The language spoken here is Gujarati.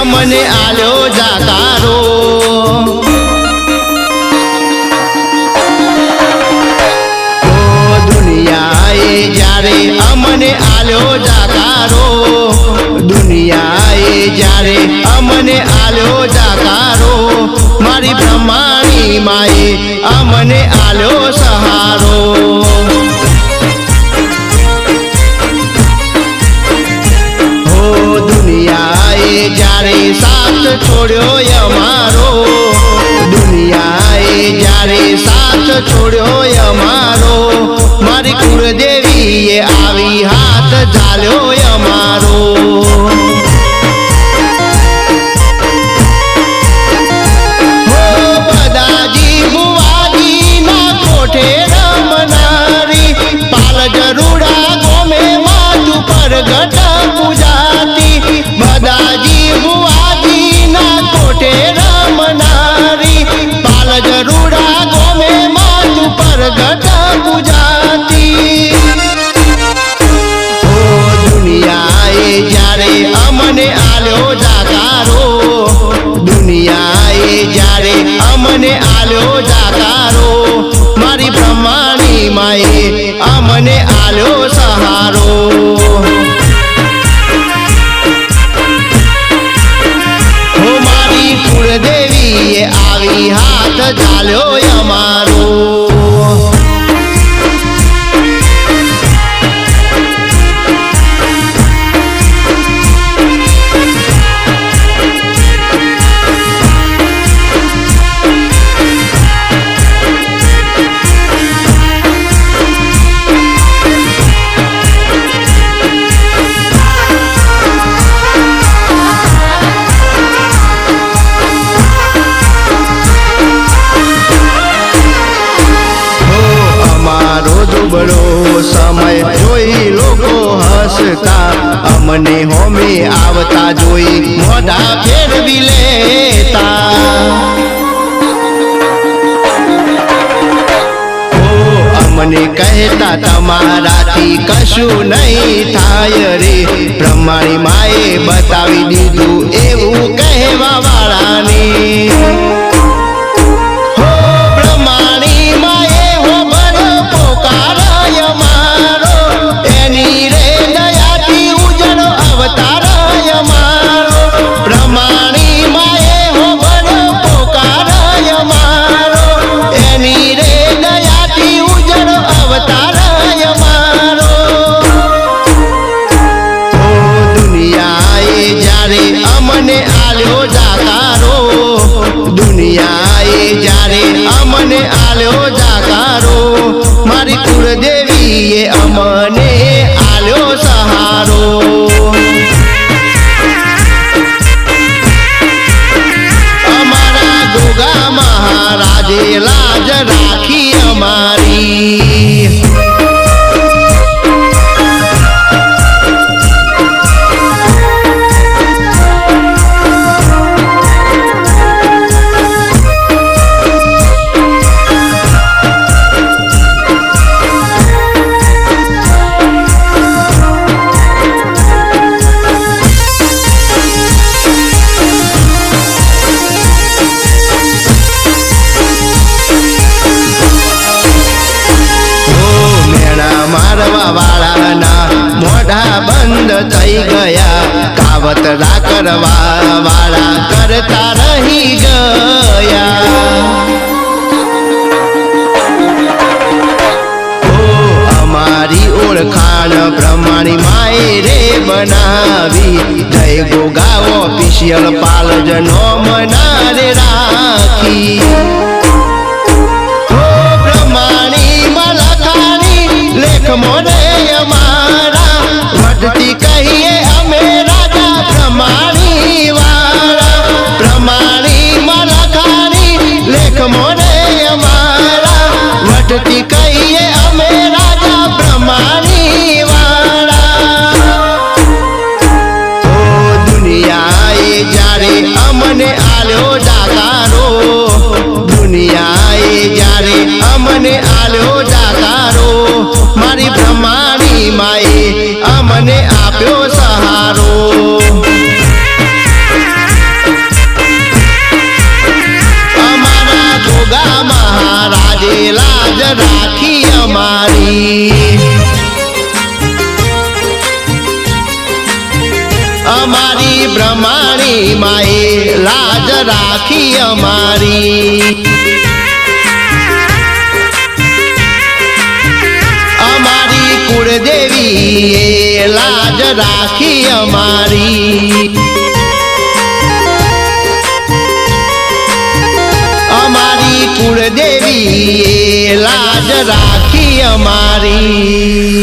અમને આલ્યો જાકારો. દુનિયાએ જ્યારે અમને આલ્યો જાકારો, દુનિયાએ જ્યારે અમને આલ્યો જાકારો, મારી બ્રહ્માણી માએ અમને આલ્યો સહારો. જ્યારે સાથ છોડ્યો અમારો દુનિયાએ જ્યારે સાથ છોડ્યો અમારો મારી. કુળદેવીએ આવી હાથ ઝાલ્યો અમારો હો આવી હાથ ચાલ્યો અમારો સમય જોઈ લોકો હસતા, અમને હોમી આવતા જોઈ મોઢા ફેરવી લેતા. મને કહેતા તમારાથી કશું નહીં થાય રે. પ્રમાણી માએ બતાવી દીધું એવું કહેવા વાળાને કાવતરા કરવા વાળા કરતા રહી ગયા. ઓ અમારી ઓળખાણ પ્રમાણી માએ રે બનાવી. જય ગોગા ઓફિશિયલ પાલજનો મનારે રાખી. વધતી કહીએ, અમે રાજા પ્રમાણી વાળા. દુનિયાએ જ્યારે અમને આલ્યો ડાકારો દુનિયાએ જ્યારે અમને આલ્યો ડાકારો મારી બ્રહ્માણી માએ અમને આપ્યો સહારો. અમારી બ્રહ્માણી માએ લાજ રાખી અમારી. અમારી કુળદેવી લાજ રાખી અમારી. અમારી કુળદેવી લાજ રાખી અમારી.